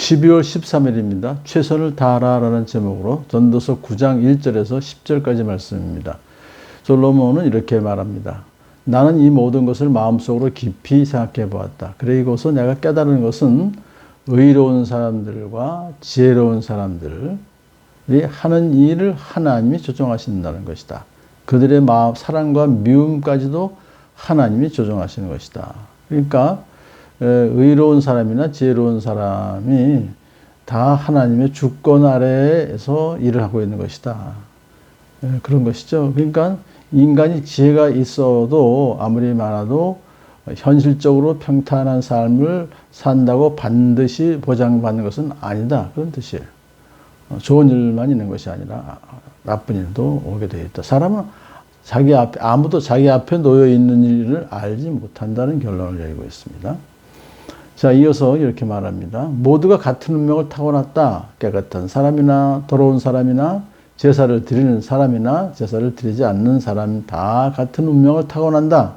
12월 13일입니다. 최선을 다하라라는 제목으로 전도서 9장 1절에서 10절까지 말씀입니다. 솔로몬은 이렇게 말합니다. 나는 이 모든 것을 마음속으로 깊이 생각해 보았다. 그리고서 내가 깨달은 것은 의로운 사람들과 지혜로운 사람들이 하는 일을 하나님이 조정하신다는 것이다. 그들의 마음, 사랑과 미움까지도 하나님이 조정하시는 것이다. 그러니까 의로운 사람이나 지혜로운 사람이 다 하나님의 주권 아래에서 일을 하고 있는 것이다. 그런 것이죠. 그러니까 인간이 지혜가 있어도 아무리 많아도 현실적으로 평탄한 삶을 산다고 반드시 보장받는 것은 아니다. 그런 뜻이에요. 어, 좋은 일만 있는 것이 아니라 나쁜 일도 오게 되어 있다. 사람은 자기 앞에, 아무도 자기 앞에 놓여 있는 일을 알지 못한다는 결론을 내리고 있습니다. 자, 이어서 이렇게 말합니다. 모두가 같은 운명을 타고났다. 깨끗한 사람이나 더러운 사람이나 제사를 드리는 사람이나 제사를 드리지 않는 사람 다 같은 운명을 타고난다.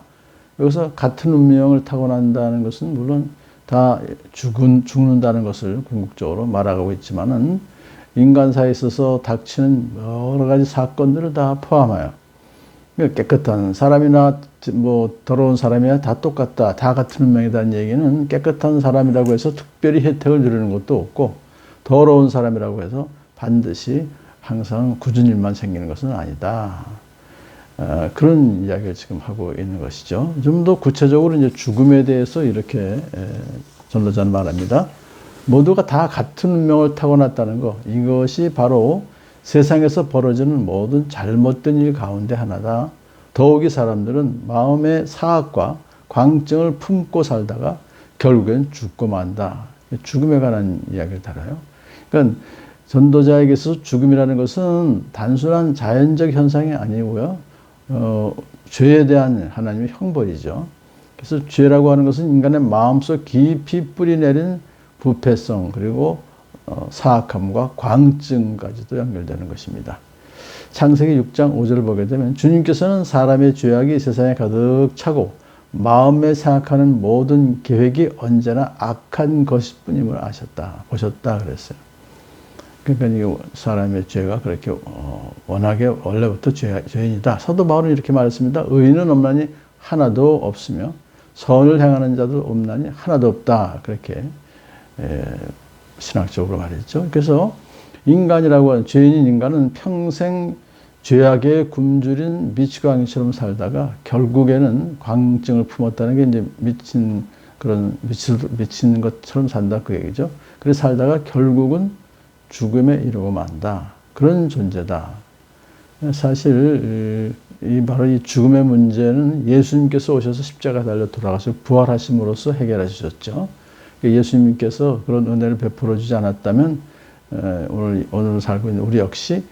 여기서 같은 운명을 타고난다는 것은 물론 다 죽은, 죽는다는 것을 궁극적으로 말하고 있지만은 인간사에 있어서 닥치는 여러 가지 사건들을 다 포함하여 깨끗한 사람이나 뭐 더러운 사람이나 다 똑같다. 다 같은 운명이다는 얘기는 깨끗한 사람이라고 해서 특별히 혜택을 누리는 것도 없고 더러운 사람이라고 해서 반드시 항상 굳은 일만 생기는 것은 아니다. 어, 그런 이야기를 지금 하고 있는 것이죠. 좀 더 구체적으로 이제 죽음에 대해서 이렇게 에, 전도자는 말합니다. 모두가 다 같은 운명을 타고났다는 것. 이것이 바로 세상에서 벌어지는 모든 잘못된 일 가운데 하나다. 더욱이 사람들은 마음의 사악과 광증을 품고 살다가 결국엔 죽고 만다. 죽음에 관한 이야기를 다뤄요. 그러니까 전도자에게서 죽음이라는 것은 단순한 자연적 현상이 아니고요. 어, 죄에 대한 하나님의 형벌이죠. 그래서 죄라고 하는 것은 인간의 마음속 깊이 뿌리내린 부패성 그리고 어, 사악함과 광증까지도 연결되는 것입니다. 창세기 6장 5절을 보게 되면 주님께서는 사람의 죄악이 세상에 가득 차고 마음에 생각하는 모든 계획이 언제나 악한 것일 뿐임을 아셨다, 보셨다 그랬어요. 그러니까 이 사람의 죄가 그렇게 어, 워낙에 원래부터 죄, 죄인이다. 사도 바울은 이렇게 말했습니다. 의인은 없나니 하나도 없으며 선을 행하는 자도 없나니 하나도 없다. 그렇게 에, 신학적으로 말했죠. 그래서 인간이라고 하는 죄인인 인간은 평생 죄악에 굶주린 미치광이처럼 살다가 결국에는 광증을 품었다는 게 이제 미친 그런 미칠, 미친 것처럼 산다 그 얘기죠. 그래서 살다가 결국은 죽음에 이르고 만다. 그런 존재다. 사실 이 바로 이 죽음의 문제는 예수님께서 오셔서 십자가 달려 돌아가서 부활하심으로써 해결해 주셨죠. 예수님께서 그런 은혜를 베풀어 주지 않았다면 오늘 오늘 살고 있는 우리 역시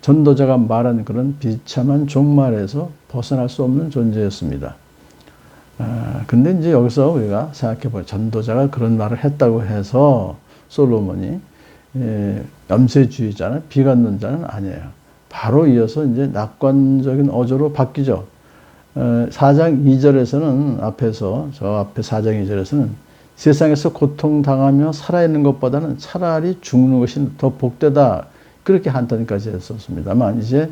전도자가 말한 그런 비참한 종말에서 벗어날 수 없는 존재였습니다. 아, 근데 이제 여기서 우리가 생각해 보면 전도자가 그런 말을 했다고 해서 솔로몬이 예, 염세주의자는 비관론 자는 아니에요. 바로 이어서 이제 낙관적인 어조로 바뀌죠. 어, 4장 2절에서는 앞에서 저 앞에 4장 2절에서는 세상에서 고통당하며 살아있는 것보다는 차라리 죽는 것이 더 복되다. 그렇게 한탄까지 했었습니다만 이제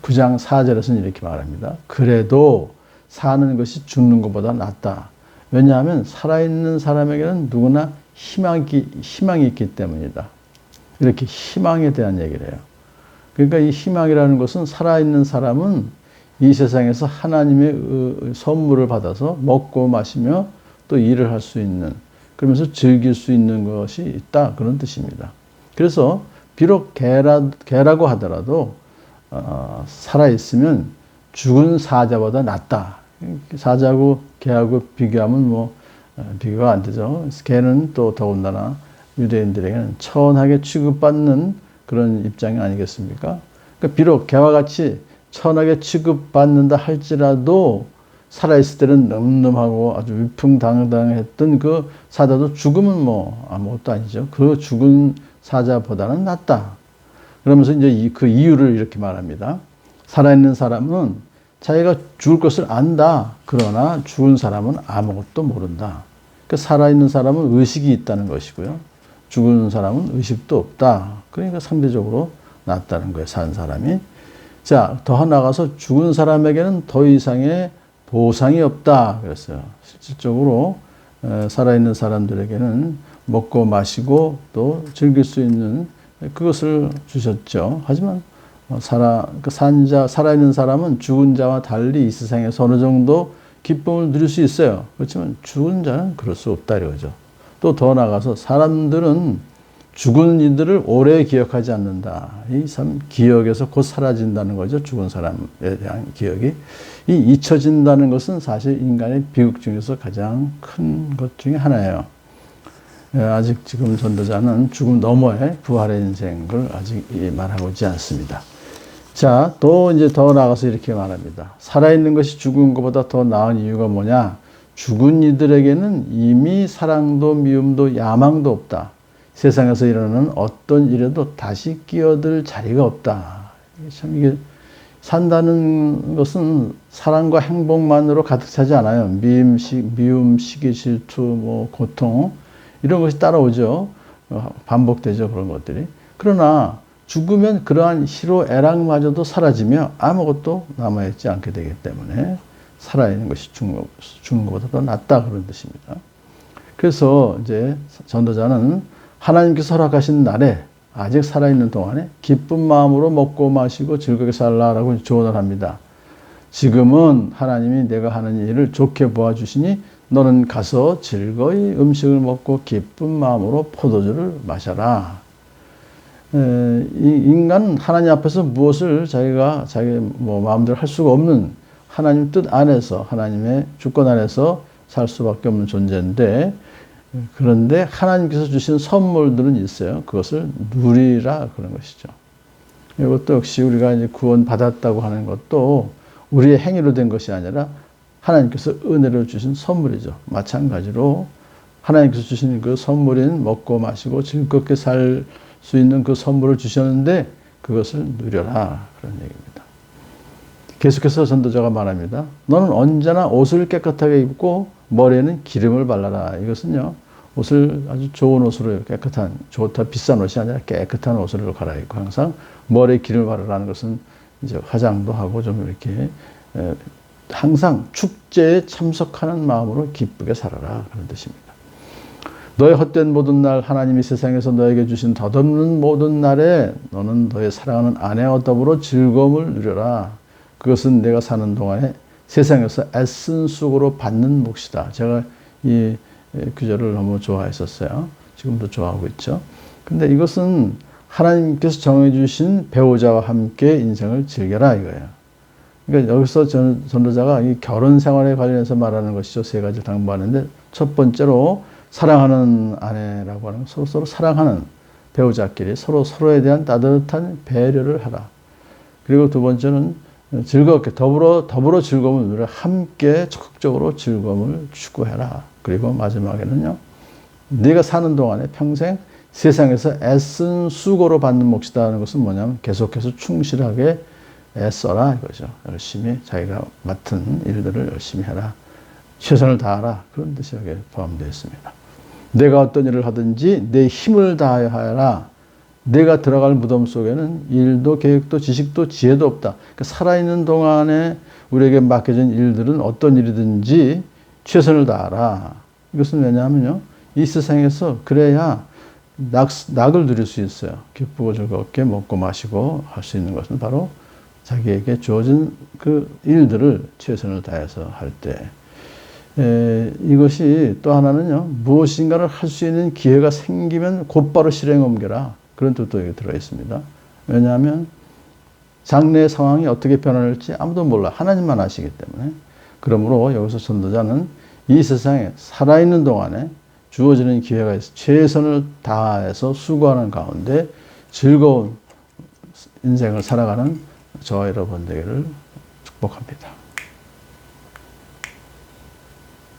9장 어, 4절에서는 이렇게 말합니다. 그래도 사는 것이 죽는 것보다 낫다. 왜냐하면 살아있는 사람에게는 누구나 희망이, 희망이 있기 때문이다. 이렇게 희망에 대한 얘기를 해요. 그러니까 이 희망이라는 것은 살아있는 사람은 이 세상에서 하나님의 선물을 받아서 먹고 마시며 또 일을 할 수 있는 그러면서 즐길 수 있는 것이 있다 그런 뜻입니다. 그래서 비록 개라, 개라고 하더라도 어, 살아 있으면 죽은 사자보다 낫다. 사자고 개하고 비교하면 뭐 어, 비교가 안 되죠. 개는 또 더군다나 유대인들에게는 천하게 취급받는 그런 입장이 아니겠습니까? 그러니까 비록 개와 같이 천하게 취급받는다 할지라도 살아있을 때는 늠름하고 아주 위풍당당했던 그 사자도 죽으면 뭐 아무것도 아니죠. 그 죽은 사자보다는 낫다. 그러면서 이제 그 이유를 이렇게 말합니다. 살아있는 사람은 자기가 죽을 것을 안다. 그러나 죽은 사람은 아무것도 모른다. 그 살아있는 사람은 의식이 있다는 것이고요. 죽은 사람은 의식도 없다. 그러니까 상대적으로 낫다는 거예요. 산 사람이. 자, 더 나아가서 죽은 사람에게는 더 이상의 보상이 없다. 그랬어요. 실질적으로 에, 살아있는 사람들에게는 먹고 마시고 또 즐길 수 있는 그것을 주셨죠. 하지만 어, 살아, 그 산자, 살아있는 사람은 죽은 자와 달리 이 세상에서 어느 정도 기쁨을 누릴 수 있어요. 그렇지만 죽은 자는 그럴 수 없다 이거죠. 또 더 나가서 사람들은 죽은 이들을 오래 기억하지 않는다. 이 참 기억에서 곧 사라진다는 거죠. 죽은 사람에 대한 기억이. 이 잊혀진다는 것은 사실 인간의 비극 중에서 가장 큰 것 중에 하나예요. 예, 아직 지금 전도자는 죽음 너머의 부활의 인생을 아직 말하고 있지 않습니다. 자, 또 이제 더 나가서 이렇게 말합니다. 살아있는 것이 죽은 것보다 더 나은 이유가 뭐냐? 죽은 이들에게는 이미 사랑도 미움도 야망도 없다. 세상에서 일어나는 어떤 일에도 다시 끼어들 자리가 없다. 참 이게 산다는 것은 사랑과 행복만으로 가득 차지 않아요. 미움, 시, 미움, 시기, 질투, 뭐 고통 이런 것이 따라오죠. 어, 반복되죠 그런 것들이. 그러나 죽으면 그러한 희로 애락마저도 사라지며 아무것도 남아있지 않게 되기 때문에 살아있는 것이 죽는, 것, 죽는 것보다 더 낫다 그런 뜻입니다. 그래서 이제 전도자는 하나님께서 허락하신 날에 아직 살아있는 동안에 기쁜 마음으로 먹고 마시고 즐겁게 살라라고 조언을 합니다. 지금은 하나님이 내가 하는 일을 좋게 보아주시니 너는 가서 즐거이 음식을 먹고 기쁜 마음으로 포도주를 마셔라. 인간은 하나님 앞에서 무엇을 자기가 자기 뭐 마음대로 할 수가 없는 하나님 뜻 안에서 하나님의 주권 안에서 살 수밖에 없는 존재인데 그런데 하나님께서 주신 선물들은 있어요. 그것을 누리라 그런 것이죠. 이것도 역시 우리가 이제 구원 받았다고 하는 것도 우리의 행위로 된 것이 아니라 하나님께서 은혜로 주신 선물이죠. 마찬가지로 하나님께서 주신 그 선물인 먹고 마시고 즐겁게 살 수 있는 그 선물을 주셨는데 그것을 누려라 그런 얘기입니다. 계속해서 전도자가 말합니다. 너는 언제나 옷을 깨끗하게 입고 머리에는 기름을 발라라. 이것은요. 옷을 아주 좋은 옷으로 깨끗한 좋다 비싼 옷이 아니라 깨끗한 옷을 갈아입고 항상 머리에 기름을 바르라는 것은 이제 화장도 하고 좀 이렇게 항상 축제에 참석하는 마음으로 기쁘게 살아라 그런 뜻입니다. 너의 헛된 모든 날 하나님이 세상에서 너에게 주신 덧없는 모든 날에 너는 너의 사랑하는 아내와 더불어 즐거움을 누려라. 그것은 내가 사는 동안에 세상에서 애쓴 수고로 받는 몫이다. 제가 이 규절을 너무 좋아했었어요. 지금도 좋아하고 있죠. 근데 이것은 하나님께서 정해주신 배우자와 함께 인생을 즐겨라 이거예요. 그러니까 여기서 전, 전도자가 이 결혼 생활에 관련해서 말하는 것이죠. 세 가지 당부하는데 첫 번째로 사랑하는 아내라고 하는 서로 서로 사랑하는 배우자끼리 서로 서로에 대한 따뜻한 배려를 하라. 그리고 두 번째는 즐겁게 더불어 더불어 즐거움을 함께 적극적으로 즐거움을 추구해라. 그리고 마지막에는요. 네가 사는 동안에 평생 세상에서 애쓴 수고로 받는 몫이다는 것은 뭐냐면 계속해서 충실하게 애써라 이거죠. 열심히 자기가 맡은 일들을 열심히 해라. 최선을 다하라. 그런 뜻이 여기에 포함되어 있습니다. 내가 어떤 일을 하든지 내 힘을 다하여 하라. 내가 들어갈 무덤 속에는 일도 계획도 지식도 지혜도 없다. 그러니까 살아있는 동안에 우리에게 맡겨진 일들은 어떤 일이든지 최선을 다하라. 이것은 왜냐하면요. 이 세상에서 그래야 낙, 낙을 누릴 수 있어요. 기쁘고 즐겁게 먹고 마시고 할 수 있는 것은 바로 자기에게 주어진 그 일들을 최선을 다해서 할 때. 에, 이것이 또 하나는요, 무엇인가를 할 수 있는 기회가 생기면 곧바로 실행 옮겨라. 그런 뜻도 여기 들어 있습니다. 왜냐하면 장래 상황이 어떻게 변할지 아무도 몰라. 하나님만 아시기 때문에. 그러므로 여기서 전도자는 이 세상에 살아있는 동안에 주어지는 기회가 있어 최선을 다해서 수고하는 가운데 즐거운 인생을 살아가는 저와 여러분 되기를 축복합니다.